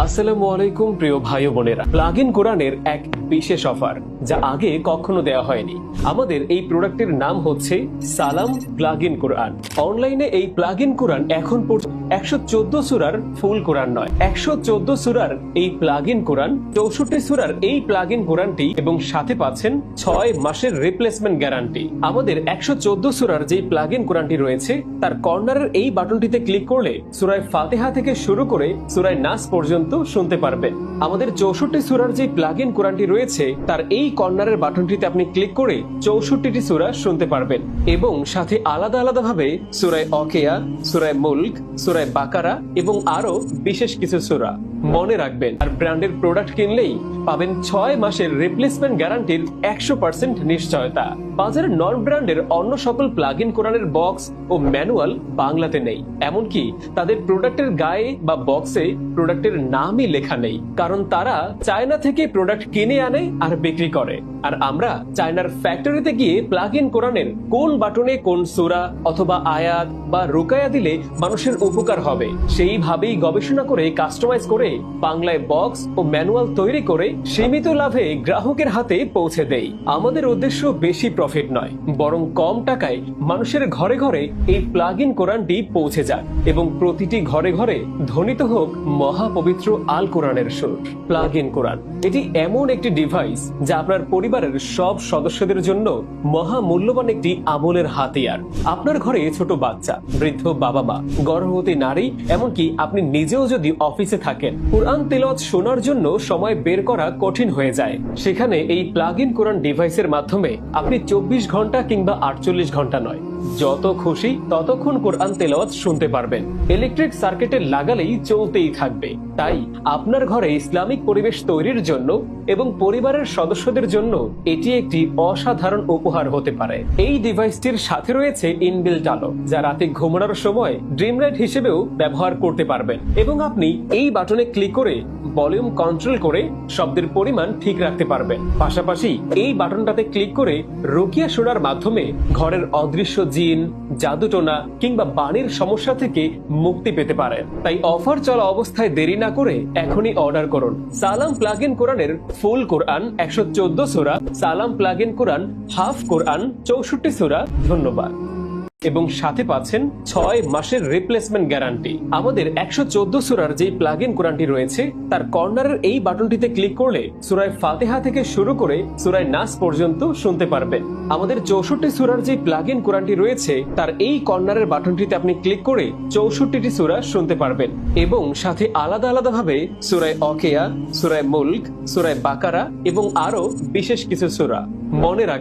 আসসালামু আলাইকুম, প্রিয় ভাই বোনেরা। প্লাগ ইন কোরআনের এক বিশেষ অফার যা আগে কখনো দেওয়া হয়নি। আমাদের এই প্রোডাক্টের নাম হচ্ছে সালাম প্লাগ ইন কোরআন অনলাইনে এই প্লাগ ইন কোরআন এখন পর্যন্ত একশো চোদ্দ সুরার ফুল কোরআন নয়। একশো চোদ্দ সুরার এই প্লাগ কোরআন, চৌষট্টি সুরার এই প্লাগ কোরআনটি এবং সাথে পাচ্ছেন ছয় মাসের রিপ্লেসমেন্ট গ্যারান্টি আমাদের একশো চোদ্দ সুরার যে প্লাগ কোরআনটি রয়েছে, তার কর্নারের এই বাটনটিতে ক্লিক করলে সুরায় ফাতেহা থেকে শুরু করে সুরায় নাস পর্যন্ত শুনতে পারবেন আমাদের চৌষট্টি সুরার যে প্লাগ ইন কোরআনটি রয়েছে, তার এই কর্নারের বাটনটিতে আপনি ক্লিক করে চৌষট্টিটি সুরা শুনতে পারবেন। এবং সাথে আলাদা আলাদা ভাবে সুরায় অকেয়া, সুরায় মুল্ক, সুরায় বাকারা এবং আরও বিশেষ কিছু সুরা। মনে রাখবেন। আর ব্র্যান্ডের প্রোডাক্ট কিনলেই পাবেন ছয় মাসের রিপ্লেসমেন্ট গ্যারান্টির একশো পার্সেন্ট নিশ্চয়তা। বাজারে নন ব্র্যান্ডের অন্য সকল প্লাগ ইন কোরআনের বক্স ও ম্যানুয়াল বাংলাতে নেই। এমনকি তাদের প্রোডাক্টের গায়ে বা বক্সে প্রোডাক্টের নামই লেখা নেই। কারণ তারা চায়না থেকে প্রোডাক্ট কিনে আনে আর বিক্রি করে। আর আমরা চায়নার ফ্যাক্টরিতে গিয়ে প্লাগ ইন কোরআনের কোন বাটনে কোন সুরা অথবা আয়াত বা রুকায়া দিলে মানুষের উপকার হবে। সেইভাবেই গবেষণা করে কাস্টমাইজ করে বাংলায় বক্স ও ম্যানুয়াল তৈরি করে সীমিত লাভে গ্রাহকের হাতে পৌঁছে দেই। আমাদের উদ্দেশ্য বেশি প্রফিট নয়, বরং কম টাকায় মানুষের ঘরে ঘরে এই প্লাগ ইন কোরআনটি পৌঁছে যাক এবং প্রতিটি ঘরে ঘরে ধ্বনিত হোক মহাপবিত্র আল কোরআনের সুর। প্লাগ ইন কোরআন, এটি এমন একটি ডিভাইস যা আপনার পরিবারের সব সদস্যদের জন্য মহা মূল্যবান একটি আমলের হাতিয়ার। আপনার ঘরে ছোট বাচ্চা, বৃদ্ধ বাবা মা গর্ভবতী নারী, এমনকি আপনি নিজেও যদি অফিসে থাকেন কোরআন তেলত শোনার জন্য সময় বের করা কঠিন হয়ে যায়। সেখানে এই প্লাগ ইন কোরআন ডিভাইসের মাধ্যমে আপনি চব্বিশ ঘণ্টা কিংবা আটচল্লিশ ঘণ্টা নয়। যত খুশি ততক্ষণ কোরআন তেলাওয়াত শুনতে পারবেন। ইলেকট্রিক সার্কিটে লাগালেই চলতেই থাকবে। তাই আপনার ঘরে ইসলামিক পরিবেশ তৈরির জন্য এবং পরিবারের সদস্যদের জন্য এটি একটি অসাধারণ উপহার হতে পারে। এই ডিভাইসটির সাথে রয়েছে ইনবিল্ট আলো, যা রাতে ঘুমানোর সময় ড্রিম লাইট হিসেবেও ব্যবহার করতে পারবেন। এবং আপনি এই বাটনে ক্লিক করে ভলিউম কন্ট্রোল করে শব্দের পরিমাণ ঠিক রাখতে পারবেন। পাশাপাশি এই বাটনটাতে ক্লিক করে রোকিয়া শোনার মাধ্যমে ঘরের অদৃশ্য জিন, জাদুটোনা কিংবা বাণীর সমস্যা থেকে মুক্তি পেতে পারেন তাই অফার চলা অবস্থায় দেরি না করে এখনই অর্ডার করুন। সালাম প্লাগ ইন কোরআনের ফুল কোরআন, একশো চোদ্দ সোরা, সালাম plug in Quran, half Quran, চৌষট্টি সোরা। ধন্যবাদ। এবং সাথে পাচ্ছেন ছয় মাসের রিপ্লেসমেন্ট গ্যারান্টি আমাদের একশো চোদ্দ সুরার যে প্লাগ ইন কোরআনটি রয়েছে, তার কর্নারের এই বাটনটিতে ক্লিক করলে সুরায় ফাতেহা থেকে শুরু করে সুরায় নাস পর্যন্ত শুনতে পারবেন। আমাদের চৌষট্টি সুরার যে প্লাগ ইন কোরআনটি রয়েছে, তার এই কর্নারের বাটনটিতে আপনি ক্লিক করে চৌষট্টিটি সুরা শুনতে পারবেন। এবং সাথে আলাদা আলাদা ভাবে সুরায় অকেয়া, সুরায় মুল্ক, সুরায় বাকারা এবং আরও বিশেষ কিছু সুরা। মনে রাখবেন